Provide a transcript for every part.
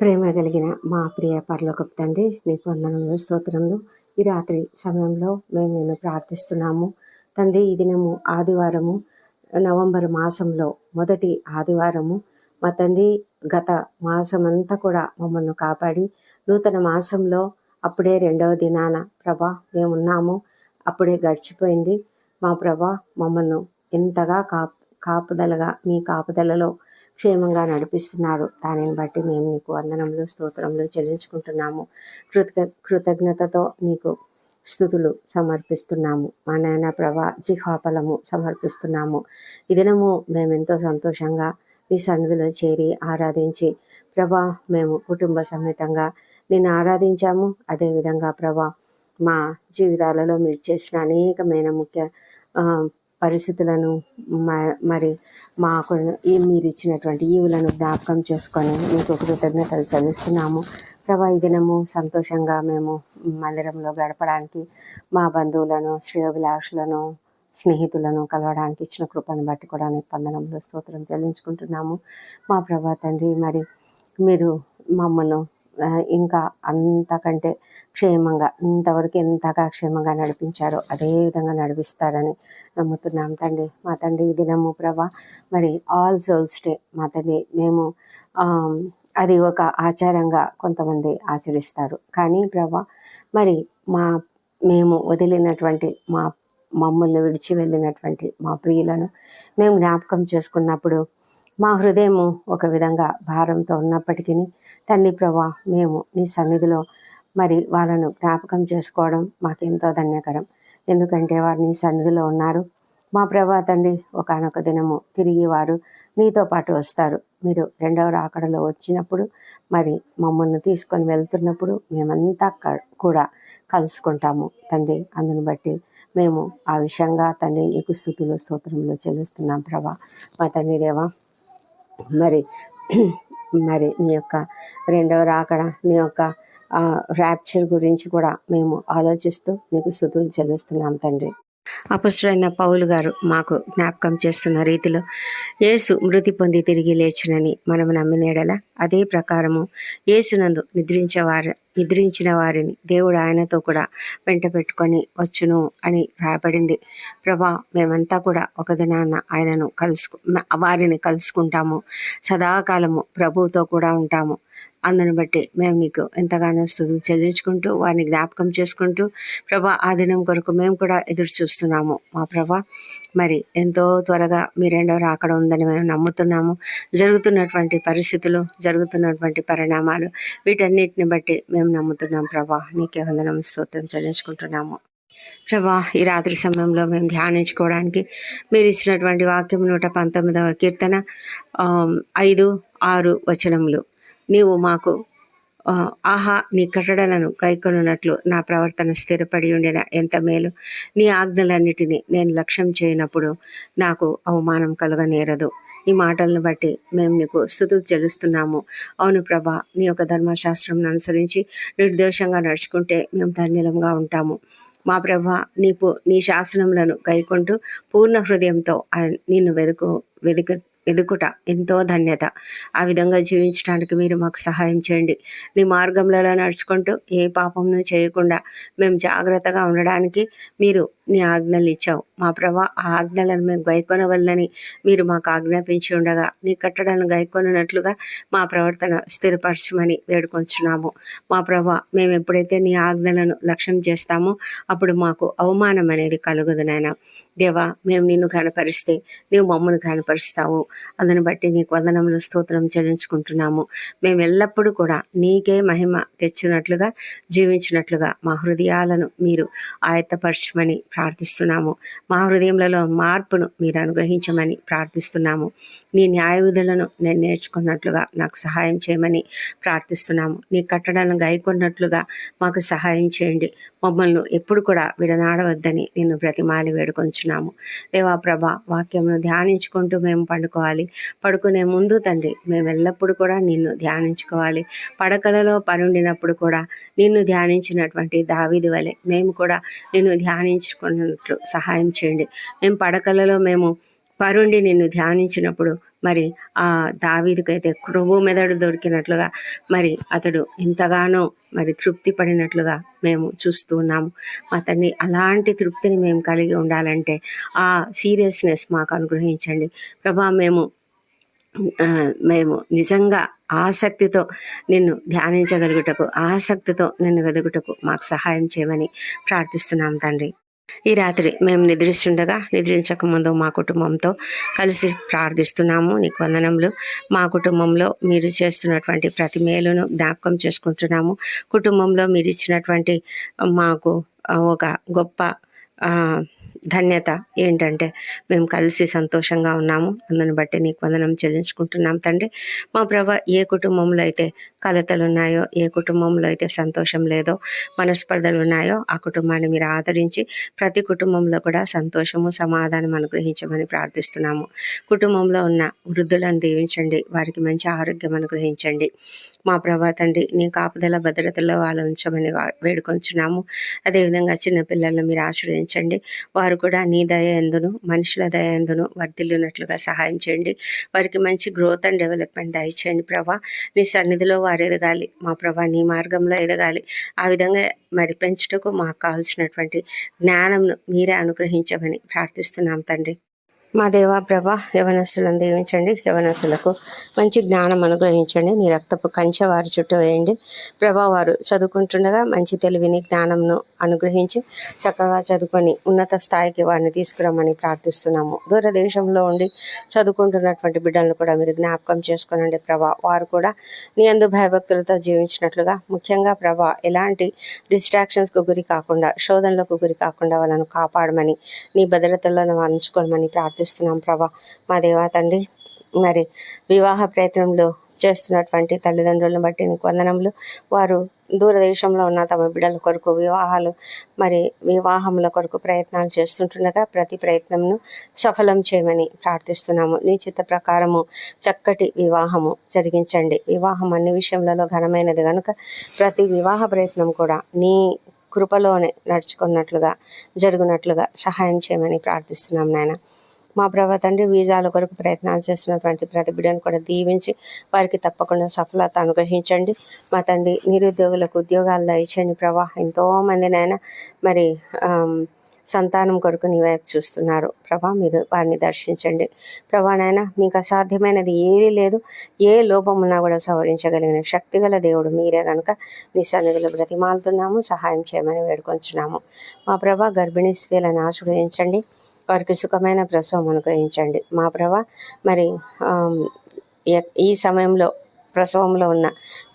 ప్రేమ కలిగిన మా ప్రియ పరలోకపు తండ్రి నీకు వందనములు స్తోత్రములు. ఈ రాత్రి సమయంలో మేము నేను ప్రార్థిస్తున్నాము. తండ్రి ఈ దినము ఆదివారము నవంబర్ మాసంలో మొదటి ఆదివారము. మా తండ్రి గత మాసమంతా కూడా మమ్మల్ని కాపాడి నూతన మాసంలో అప్పుడే రెండవ దినాన ప్రభా మేమున్నాము అప్పుడే గడిచిపోయింది. మా ప్రభా మమ్మల్ని ఎంతగా కాపు కాపుదలగా మీ కాపుదలలో క్షేమంగా నడిపిస్తున్నారు. దానిని బట్టి మేము నీకు వందనములు స్తోత్రములు చెల్లించుకుంటున్నాము. కృతజ్ఞ కృతజ్ఞతతో నీకు స్థుతులు సమర్పిస్తున్నాము. మా నాయన ప్రభా జిహాపలము సమర్పిస్తున్నాము. ఈ దినము మేము ఎంతో సంతోషంగా మీ సన్నిధిలో చేరి ఆరాధించి ప్రభా మేము కుటుంబ సమేతంగా నిన్ను ఆరాధించాము. అదేవిధంగా ప్రభా మా జీవితాలలో మీరు చేసిన అనేకమైన ముఖ్య పరిస్థితులను మ- మరి మాకు మీరు ఇచ్చినటువంటి ఈవులను జ్ఞాపకం చేసుకొని మీకు కృతజ్ఞతలు చెల్లిస్తున్నాము. ప్రభా ఈ దినము సంతోషంగా మేము మందిరంలో గడపడానికి మా బంధువులను శ్రేయోభిలాషులను స్నేహితులను కలవడానికి ఇచ్చిన కృపను బట్టి కూడా నీకు పందనంలో స్తోత్రం చెల్లించుకుంటున్నాము. మా ప్రభా తండ్రి మరి మీరు మమ్మల్ని ఇంకా అంతకంటే క్షేమంగా ఇంతవరకు ఎంతగా క్షేమంగా నడిపించారో అదే విధంగా నడిపిస్తారని నమ్ముతున్నాం తండ్రి. మా తండ్రి ఈ దినము ప్రభా మరి ఆల్ సోల్స్ డే. మా తండ్రి మేము అది ఒక ఆచారంగా కొంతమంది ఆచరిస్తారు. కానీ ప్రభా మరి మా మేము వదిలినటువంటి మా మమ్మల్ని విడిచి వెళ్ళినటువంటి మా ప్రియులను మేము జ్ఞాపకం చేసుకున్నప్పుడు మా హృదయము ఒక విధంగా భారంతో ఉన్నప్పటికీ తండ్రి ప్రభా మేము నీ సన్నిధిలో మరి వాళ్ళను జ్ఞాపకం చేసుకోవడం మాకెంతో ధన్యకరం. ఎందుకంటే వారు నీ సన్నిధిలో ఉన్నారు. మా ప్రభా తండ్రి ఒకనొక దినము తిరిగి వారు మీతో పాటు వస్తారు. మీరు రెండవ రాకడలో వచ్చినప్పుడు మరి మమ్మల్ని తీసుకొని వెళ్తున్నప్పుడు మేమంతా క- కూడా కలుసుకుంటాము. తండ్రి అందుని బట్టి మేము ఆ విషయంగా తండ్రి నీకు స్థుతులు స్తోత్రంలో చెల్లిస్తున్నాం ప్రభా. మా తండ్రి దేవా మరి మరి నీ యొక్క రెండవ రాకడ నీ యొక్క ర్యాప్చర్ గురించి కూడా మేము ఆలోచిస్తూ మీకు స్థుతులు చెల్లిస్తున్నాం తండ్రి. అపస్తుడైన పౌలు గారు మాకు జ్ఞాపకం చేస్తున్న రీతిలో యేసు మృతి పొంది తిరిగి లేచునని మనం నమ్మినేడల అదే ప్రకారము యేసునందు నిద్రించే వారి నిద్రించిన వారిని దేవుడు ఆయనతో కూడా వెంట పెట్టుకొని వచ్చును అని రాయబడింది ప్రభా మేమంతా కూడా ఒక దినాన ఆయనను కలుసుకు వారిని కలుసుకుంటాము. సదాకాలము ప్రభువుతో కూడా ఉంటాము. అందుని బట్టి మేము నీకు ఎంతగానో స్థుతులు చెల్లించుకుంటూ వారిని జ్ఞాపకం చేసుకుంటూ ప్రభా ఆ దినం కొరకు మేము కూడా ఎదురు చూస్తున్నాము. మా ప్రభా మరి ఎంతో త్వరగా మీ రెండవ రాకడ ఉందని మేము నమ్ముతున్నాము. జరుగుతున్నటువంటి పరిస్థితులు జరుగుతున్నటువంటి పరిణామాలు వీటన్నిటిని బట్టి మేము నమ్ముతున్నాం ప్రభా. నీకే వందనం స్తోత్రం చెల్లించుకుంటున్నాము. ప్రభా ఈ రాత్రి సమయంలో మేము ధ్యానించుకోవడానికి మీరు ఇచ్చినటువంటి వాక్యం నూట పంతొమ్మిదవ కీర్తన ఐదు ఆరు వచనములు. నీవు మాకు ఆహా నీ కట్టడలను కైకొనున్నట్లు నా ప్రవర్తన స్థిరపడి ఉండిన? ఎంత మేలు. నీ ఆజ్ఞలన్నిటినీ నేను లక్ష్యం చేయనప్పుడు నాకు అవమానం కలుగనేరదు. ఈ మాటలను బట్టి మేము నీకు స్థుతులు చెల్లిస్తున్నాము. అవును ప్రభా నీ యొక్క ధర్మశాస్త్రం అనుసరించి నిర్దోషంగా నడుచుకుంటే మేము ధన్యులంగా ఉంటాము. మా ప్రభ నీపు నీ శాసనములను గైకొంటూ పూర్ణ హృదయంతో ఆయన- నిన్ను వెదుకు వెదుకు ఎదుకుట ఎంతో ధన్యత. ఆ విధంగా జీవించడానికి మీరు మాకు సహాయం చేయండి. మీ మార్గంలో నడుచుకుంటూ ఏ పాపమును చేయకుండా మేము జాగ్రత్తగా ఉండడానికి మీరు నీ ఆజ్ఞలు ఇచ్చావు. మా ప్రభా ఆ ఆజ్ఞలను మేము గైకొనవల్లని మీరు మాకు ఆజ్ఞాపించి ఉండగా నీ కట్టడాలను గైకొనట్లుగా మా ప్రవర్తన స్థిరపరచమని వేడుకొంచున్నాము. మా ప్రభా మేము ఎప్పుడైతే నీ ఆజ్ఞలను లక్ష్యం చేస్తామో అప్పుడు మాకు అవమానం అనేది కలుగుదు నాయన. దేవా మేము నిన్ను కనపరిస్తే నువ్వు మమ్మల్ని కనపరుస్తావు అందుని బట్టి నీకు వందనములు స్తోత్రం చెల్లించుకుంటున్నాము. మేము ఎల్లప్పుడూ కూడా నీకే మహిమ తెచ్చినట్లుగా జీవించినట్లుగా మా హృదయాలను మీరు ఆయత్తపరచమని ప్రార్థిస్తున్నాము. మా హృదయంలో మార్పును మీరు అనుగ్రహించమని ప్రార్థిస్తున్నాము. నీ న్యాయ విధులను నేను నేర్చుకున్నట్లుగా నాకు సహాయం చేయమని ప్రార్థిస్తున్నాము. నీ కట్టడాలను గైకొన్నట్లుగా మాకు సహాయం చేయండి. మమ్మల్ని ఎప్పుడు కూడా విడనాడవద్దని నిన్ను బ్రతిమాలి వేడుకొంచున్నాము. దేవా ప్రభ వాక్యమును ధ్యానించుకుంటూ మేము పండుకోవాలి. పడుకునే ముందు తండ్రి మేము ఎల్లప్పుడూ కూడా నిన్ను ధ్యానించుకోవాలి. పడకలలో పరుండినప్పుడు కూడా నిన్ను ధ్యానించినటువంటి దావిది వలె మేము కూడా నిన్ను ధ్యానించుకున్నట్లు సహాయం చేయండి. మేము పడకలలో మేము పరుండి నిన్ను ధ్యానించినప్పుడు మరి ఆ దావీదికైతే క్రొవ్వు మెదడు దొరికినట్లుగా మరి అతడు ఎంతగానో మరి తృప్తి పడినట్లుగా మేము చూస్తూ ఉన్నాము. మా తండ్రి అలాంటి తృప్తిని మేము కలిగి ఉండాలంటే ఆ సీరియస్నెస్ మాకు అనుగ్రహించండి. ప్రభా మేము మేము నిజంగా ఆసక్తితో నిన్ను ధ్యానించగలుగుటకు ఆసక్తితో నిన్ను వెదుగుటకు మాకు సహాయం చేయమని ప్రార్థిస్తున్నాం తండ్రి. ఈ రాత్రి మేము నిద్రిస్తుండగా నిద్రించక ముందు మా కుటుంబంతో కలిసి ప్రార్థిస్తున్నాము. నీకు వందనములు. మా కుటుంబంలో మీరు చేస్తున్నటువంటి ప్రతి మేలును జ్ఞాపకం చేసుకుంటున్నాము. కుటుంబంలో మీరు ఇచ్చినటువంటి మాకు ఒక గొప్ప ధన్యత ఏంటంటే మేము కలిసి సంతోషంగా ఉన్నాము. అందుని బట్టి నీకు వందనం చెల్లించుకుంటున్నాం తండ్రి. మా ప్రభ ఏ కుటుంబంలో అయితే కలతలు ఉన్నాయో ఏ కుటుంబంలో అయితే సంతోషం లేదో మనస్పర్ధలు ఉన్నాయో ఆ కుటుంబాన్ని మీరు ఆదరించి ప్రతి కుటుంబంలో కూడా సంతోషము సమాధానం అనుగ్రహించమని ప్రార్థిస్తున్నాము. కుటుంబంలో ఉన్న వృద్ధులను దీవించండి. వారికి మంచి ఆరోగ్యం అనుగ్రహించండి. మా ప్రభా తండ్రి నీ కాపుదల భద్రతలో వాళ్ళు ఉంచమని వేడుకొంచున్నాము. అదేవిధంగా చిన్నపిల్లలను మీరు ఆశ్రయించండి. వారు కూడా నీ దయ ఎందును మనుషుల దయ ఎందును వర్ధిల్లునట్లుగా సహాయం చేయండి. వారికి మంచి గ్రోత్ అండ్ డెవలప్మెంట్ దయచేయండి ప్రభా. నీ సన్నిధిలో వారు ఎదగాలి. మా ప్రభా నీ మార్గంలో ఎదగాలి. ఆ విధంగా మరి పెంచుటకు మాకు కావాల్సినటువంటి జ్ఞానంను మీరే అనుగ్రహించమని ప్రార్థిస్తున్నాం తండ్రి. మా దేవా ప్రభ యవనస్తులను దీవించండి. యవనస్తులకు మంచి జ్ఞానం అనుగ్రహించండి. నీ రక్తపు కంచె వారి చుట్టూ వేయండి. ప్రభా వారు చదువుకుంటుండగా మంచి తెలివిని జ్ఞానంను అనుగ్రహించి చక్కగా చదువుకొని ఉన్నత స్థాయికి వారిని తీసుకురమ్మని ప్రార్థిస్తున్నాము. దూరదేశంలో ఉండి చదువుకుంటున్నటువంటి బిడ్డలను కూడా మీరు జ్ఞాపకం చేసుకునండి ప్రభా. వారు కూడా నీ అందు భయభక్తులతో జీవించినట్లుగా ముఖ్యంగా ప్రభా ఎలాంటి డిస్ట్రాక్షన్స్కు గురి కాకుండా శోధనలకు గురి కాకుండా వాళ్ళను కాపాడమని నీ భద్రతలను ఉంచుకోమని ప్రార్థిస్తున్నాం ప్రభా. మా దేవా తండ్రి మరి వివాహ ప్రయత్నంలో చేస్తున్నటువంటి తల్లిదండ్రులను బట్టి నీకు వందనములు. వారు దూరదేశంలో ఉన్న తమ బిడ్డల కొరకు వివాహాలు మరి వివాహముల కొరకు ప్రయత్నాలు చేస్తుంటుండగా ప్రతి ప్రయత్నంను సఫలం చేయమని ప్రార్థిస్తున్నాము. నీ చిత్త ప్రకారము చక్కటి వివాహము జరిగించండి. వివాహం అన్ని విషయములలో ఘనమైనది కనుక ప్రతి వివాహ ప్రయత్నం కూడా నీ కృపలోనే నడుచుకున్నట్లుగా జరుగునట్లుగా సహాయం చేయమని ప్రార్థిస్తున్నాం నాయన. మా ప్రభా తండ్రి వీజాల కొరకు ప్రయత్నాలు చేస్తున్నటువంటి ప్రతి బిడ్డను కూడా దీవించి వారికి తప్పకుండా సఫలత అనుగ్రహించండి. మా తండ్రి నిరుద్యోగులకు ఉద్యోగాలు దయచేయండి. ప్రభా ఎంతోమంది నాయన మరి సంతానం కొరకు నీ వైపు చూస్తున్నారు. ప్రభా మీరు వారిని దర్శించండి. ప్రభా నాయన మీకు అసాధ్యమైనది ఏదీ లేదు. ఏ లోపం ఉన్నా కూడా సవరించగలిగిన శక్తిగల దేవుడు మీరే కనుక మీ సన్నిధిలో బ్రతిమాలుతున్నాము సహాయం చేయమని వేడుకొంచున్నాము. మా ప్రభా గర్భిణీ స్త్రీలను ఆశ్రయించండి. వారికి సుఖమైన ప్రసవం అనుగ్రహించండి. మా ప్రభా మరి ఈ సమయంలో ప్రసవంలో ఉన్న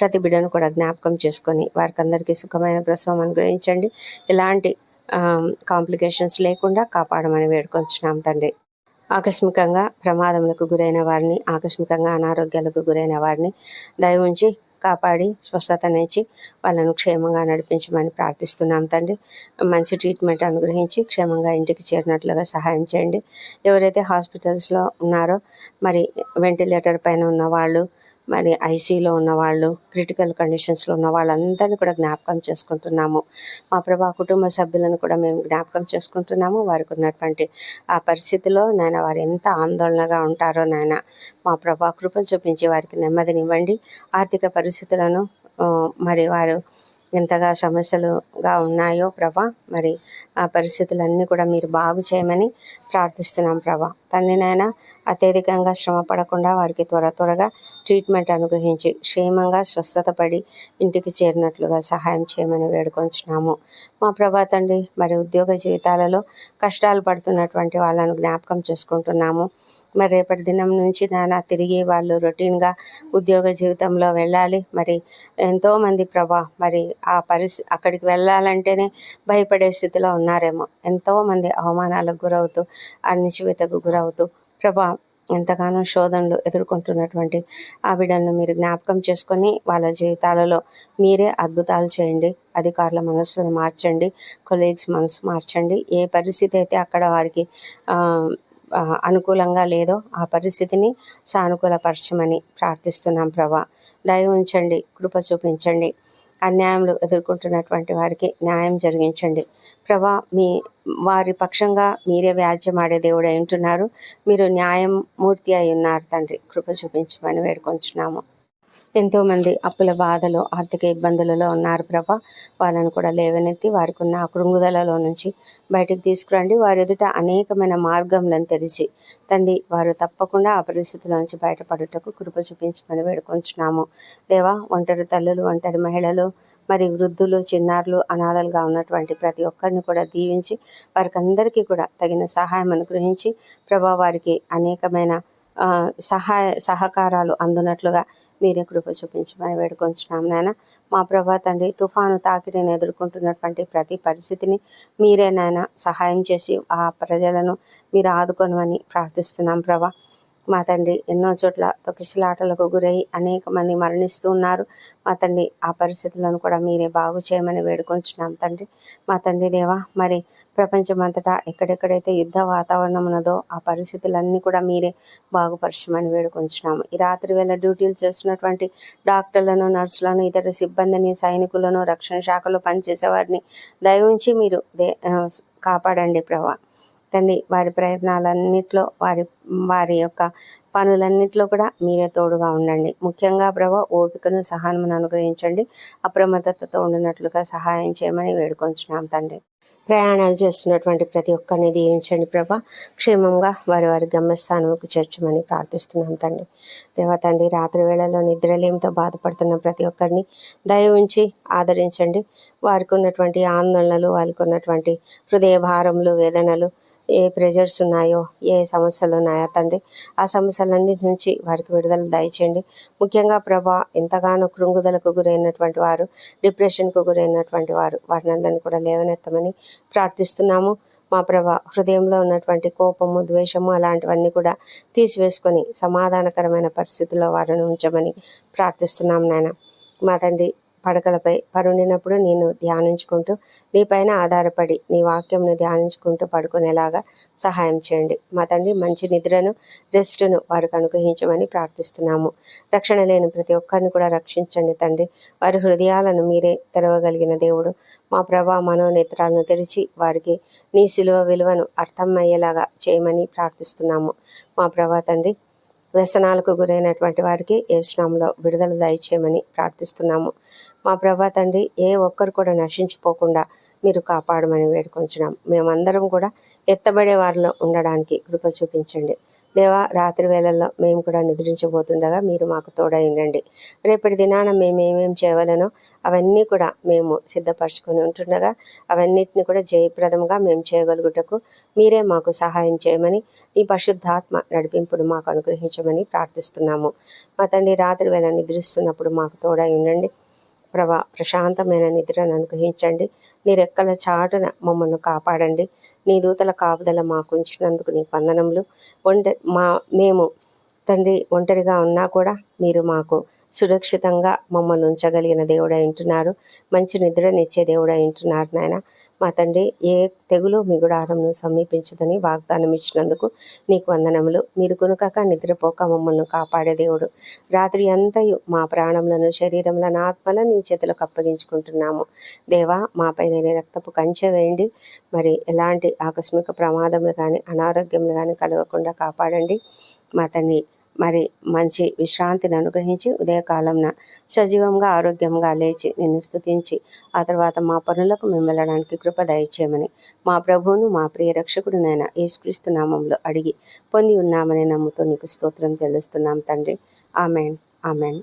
ప్రతి బిడ్డను కూడా జ్ఞాపకం చేసుకొని వారికి అందరికీ సుఖమైన ప్రసవం అనుగ్రహించండి. ఇలాంటి కాంప్లికేషన్స్ లేకుండా కాపాడమని వేడుకొంచున్నాం తండ్రి. ఆకస్మికంగా ప్రమాదములకు గురైన వారిని ఆకస్మికంగా అనారోగ్యాలకు గురైన వారిని దయ ఉంచి కాపాడి స్వస్థతనిచ్చి వాళ్ళను క్షేమంగా నడిపించమని ప్రార్థిస్తున్నాం తండ్రి. మంచి ట్రీట్మెంట్ అనుగ్రహించి క్షేమంగా ఇంటికి చేరినట్లుగా సహాయం చేయండి. ఎవరైతే హాస్పిటల్స్లో ఉన్నారో మరి వెంటిలేటర్ పైన ఉన్న వాళ్ళు మరి ఐసీలో ఉన్న వాళ్ళు క్రిటికల్ కండిషన్స్లో ఉన్న వాళ్ళందరినీ కూడా జ్ఞాపకం చేసుకుంటున్నాము. మా ప్రభా కుటుంబ సభ్యులను కూడా మేము జ్ఞాపకం చేసుకుంటున్నాము. వారికి ఉన్నటువంటి ఆ పరిస్థితిలో నాయన వారు ఎంత ఆందోళనగా ఉంటారో నాయన మా ప్రభా కృప చూపించి వారికి నెమ్మదినివ్వండి. ఆర్థిక పరిస్థితులను మరి వారు ఎంతగా సమస్యలుగా ఉన్నాయో ప్రభా మరి ఆ పరిస్థితులన్నీ కూడా మీరు బాగు చేయమని ప్రార్థిస్తున్నాం ప్రభా. తండ్రి నాయన అత్యధికంగా శ్రమ పడకుండా వారికి త్వర త్వరగా ట్రీట్మెంట్ అనుగ్రహించి క్షేమంగా స్వస్థత పడి ఇంటికి చేరినట్లుగా సహాయం చేయమని వేడుకొంచున్నాము. మా ప్రభా తండ్రి మరి ఉద్యోగ జీవితాలలో కష్టాలు పడుతున్నటువంటి వాళ్ళను జ్ఞాపకం చేసుకుంటున్నాము. మరి రేపటి దినం నుంచి నాన్న తిరిగి వాళ్ళు రొటీన్గా ఉద్యోగ జీవితంలో వెళ్ళాలి. మరి ఎంతోమంది ప్రభా మరి ఆ పరిస్థితి అక్కడికి వెళ్ళాలంటేనే భయపడే స్థితిలో ఉన్నారేమో. ఎంతోమంది అవమానాలకు గురవుతూ అనిశ్చితకు గురవుతూ ప్రభా ఎంతగానో శోధనలు ఎదుర్కొంటున్నటువంటి ఆ బిడ్డలను మీరు జ్ఞాపకం చేసుకొని వాళ్ళ జీవితాలలో మీరే అద్భుతాలు చేయండి. అధికారుల మనసులను మార్చండి. కొలీగ్స్ మనసు మార్చండి. ఏ పరిస్థితి అయితే అక్కడ వారికి అనుకూలంగా లేదో ఆ పరిస్థితిని సానుకూలపరచమని ప్రార్థిస్తున్నాం ప్రభా. దయ ఉంచండి కృప చూపించండి అన్యాయంలో ఎదుర్కొంటున్నటువంటి వారికి న్యాయం జరిగించండి. ప్రభా మీ వారి పక్షంగా మీరే వ్యాజ్యమాడే దేవుడు దేవుడు ఉంటున్నారు. మీరు న్యాయం మూర్తి అయి ఉన్నారు తండ్రి. కృప చూపించమని వేడుకొంచున్నాము. ఎంతోమంది అప్పుల బాధలో ఆర్థిక ఇబ్బందులలో ఉన్నారు ప్రభా. వాళ్ళను కూడా లేవనెత్తి వారికి ఉన్న కృంగుదలలో నుంచి బయటకు తీసుకురండి. వారి ఎదుట అనేకమైన మార్గంలను తెరిచి తండ్రి వారు తప్పకుండా ఆ పరిస్థితుల నుంచి బయటపడుటకు కృప చూపించమని వేడుకొంచున్నాము. దేవా ఒంటరి తల్లులు ఒంటరి మహిళలు మరి వృద్ధులు చిన్నారులు అనాథలుగా ఉన్నటువంటి ప్రతి ఒక్కరిని కూడా దీవించి వారికి అందరికీ కూడా తగిన సహాయం అనుగ్రహించి ప్రభా వారికి అనేకమైన సహాయ సహకారాలు అందునట్లుగా మీరే కృప చూపించమని వేడుకొంచున్నాం నాయన. మా ప్రభా తండ్రి తుఫాను తాకిడిని ఎదుర్కొంటున్నటువంటి ప్రతి పరిస్థితిని మీరే నాయన సహాయం చేసి ఆ ప్రజలను మీరు ఆదుకొనమని ప్రార్థిస్తున్నాం ప్రభా. మా తండ్రి ఎన్నో చోట్ల తొకిసలాటలకు గురై అనేక మంది మరణిస్తూ ఉన్నారు. మా తండ్రి ఆ పరిస్థితులను కూడా మీరే బాగు చేయమని వేడుకొంచున్నాం తండ్రి. మా తండ్రి దేవా మరి ప్రపంచమంతటా ఎక్కడెక్కడైతే యుద్ధ వాతావరణం ఉన్నదో ఆ పరిస్థితులన్నీ కూడా మీరే బాగుపరచమని వేడుకొంచున్నాము. ఈ రాత్రి వేళ డ్యూటీలు చేస్తున్నటువంటి డాక్టర్లను నర్సులను ఇతర సిబ్బందిని సైనికులను రక్షణ శాఖలో పనిచేసే వారిని దయవుంచి మీరు దే కాపాడండి ప్రభా. తండ్రి వారి ప్రయత్నాలన్నింటిలో వారి వారి యొక్క పనులన్నింటిలో కూడా మీరే తోడుగా ఉండండి. ముఖ్యంగా ప్రభా ఓపికను సహనమును అనుగ్రహించండి. అప్రమత్తతతో ఉండినట్లుగా సహాయం చేయమని వేడుకొంచున్నాం తండ్రి. ప్రయాణాలు చేస్తున్నటువంటి ప్రతి ఒక్కరిని దీవించండి ప్రభా. క్షేమంగా వారి వారి గమ్యస్థానంకు చేర్చమని ప్రార్థిస్తున్నాం తండ్రి. దేవా తండ్రి రాత్రి వేళలో నిద్రలేమితో బాధపడుతున్న ప్రతి ఒక్కరిని దయ ఉంచి ఆదరించండి. వారికి ఉన్నటువంటి ఆందోళనలు వారికి ఉన్నటువంటి హృదయ భారములు వేదనలు ఏ ప్రెజర్స్ ఉన్నాయో ఏ సమస్యలు ఉన్నాయో తండ్రి ఆ సమస్యలన్నిటి నుంచి వారికి విడుదల దయచేయండి. ముఖ్యంగా ప్రభా ఎంతగానో కృంగుదలకు గురైనటువంటి వారు డిప్రెషన్కు గురైనటువంటి వారు వారిని అందరినీ కూడా లేవనెత్తమని ప్రార్థిస్తున్నాము. మా ప్రభ హృదయంలో ఉన్నటువంటి కోపము ద్వేషము అలాంటివన్నీ కూడా తీసివేసుకొని సమాధానకరమైన పరిస్థితుల్లో వారిని ఉంచమని ప్రార్థిస్తున్నాం నాయన. మా తండ్రి పడకలపై పరుండినప్పుడు నేను ధ్యానించుకుంటూ నీపైన ఆధారపడి నీ వాక్యంను ధ్యానించుకుంటూ పడుకునేలాగా సహాయం చేయండి. మా తండ్రి మంచి నిద్రను రెస్ట్ను వారికి అనుగ్రహించమని ప్రార్థిస్తున్నాము. రక్షణ లేని ప్రతి ఒక్కరిని కూడా రక్షించండి తండ్రి. వారి హృదయాలను మీరే తెరవగలిగిన దేవుడు. మా ప్రభా మనోనేత్రాలను తెరిచి వారికి నీ శిలువ విలువను అర్థమయ్యేలాగా చేయమని ప్రార్థిస్తున్నాము. మా ప్రభా తండ్రి వ్యసనాలకు గురైనటువంటి వారికి ఏసునామంలో విడుదల దయచేయమని ప్రార్థిస్తున్నాము. మా ప్రభా తండ్రి ఏ ఒక్కరు కూడా నశించిపోకుండా మీరు కాపాడమని వేడుకొంచున్నాం. మేమందరం కూడా ఎత్తబడే వారిలో ఉండడానికి కృప చూపించండి. దేవా రాత్రి వేళల్లో మేము కూడా నిద్రించబోతుండగా మీరు మాకు తోడై ఉండండి రేపటి దినాన మేము ఏమేం చేయవలనో అవన్నీ కూడా మేము సిద్ధపరచుకొని ఉంటుండగా అవన్నిటిని కూడా జయప్రదంగా మేము చేయగలుగుటకు మీరే మాకు సహాయం చేయమని ఈ పరిశుద్ధాత్మ నడిపింపును మాకు అనుగ్రహించమని ప్రార్థిస్తున్నాము. మా తండ్రి రాత్రి వేళ నిద్రిస్తున్నప్పుడు మాకు తోడై ఉండండి ప్రభా ప్రశాంతమైన నిద్రను అనుగ్రహించండి. మీరెక్కల చాటున మమ్మల్ని కాపాడండి. నీ దూతల కాపుదల మాకు ఉంచినందుకు నీ వందనములు. ఒంట మా మేము తండ్రి ఒంటరిగా ఉన్నా కూడా మీరు మాకు సురక్షితంగా మమ్మల్ని ఉంచగలిగిన దేవుడై ఉంటున్నారు. మంచి నిద్రనిచ్చే దేవుడై ఉంటున్నారు నాయన. మా తండ్రి ఏ తెగులు మీ గుడారంను సమీపించదని వాగ్దానం ఇచ్చినందుకు నీకు వందనములు. మీరు కొనుకక నిద్రపోక మమ్మల్ని కాపాడే దేవుడు. రాత్రి అంతయు మా ప్రాణములను శరీరములను ఆత్మలను నీ చేతులకు అప్పగించుకుంటున్నాము. దేవా మాపై నేను రక్తపు కంచె వేయండి. మరి ఎలాంటి ఆకస్మిక ప్రమాదములు కానీ అనారోగ్యములు కానీ కలగకుండా కాపాడండి. మా తండ్రి మరి మంచి విశ్రాంతిని అనుగ్రహించి ఉదయకాలంన సజీవంగా ఆరోగ్యంగా లేచి నిన్ను స్థుతించి ఆ తర్వాత మా పనులకు మేము వెళ్ళడానికి కృప దయచేయమని మా ప్రభువును మా ప్రియ రక్షకుడునైన యేసుక్రీస్తు నామంలో అడిగి పొంది ఉన్నామని నమ్ముతూ నీకు స్తోత్రం తెలుస్తున్నాం తండ్రి. ఆమెన్. ఆమెన్.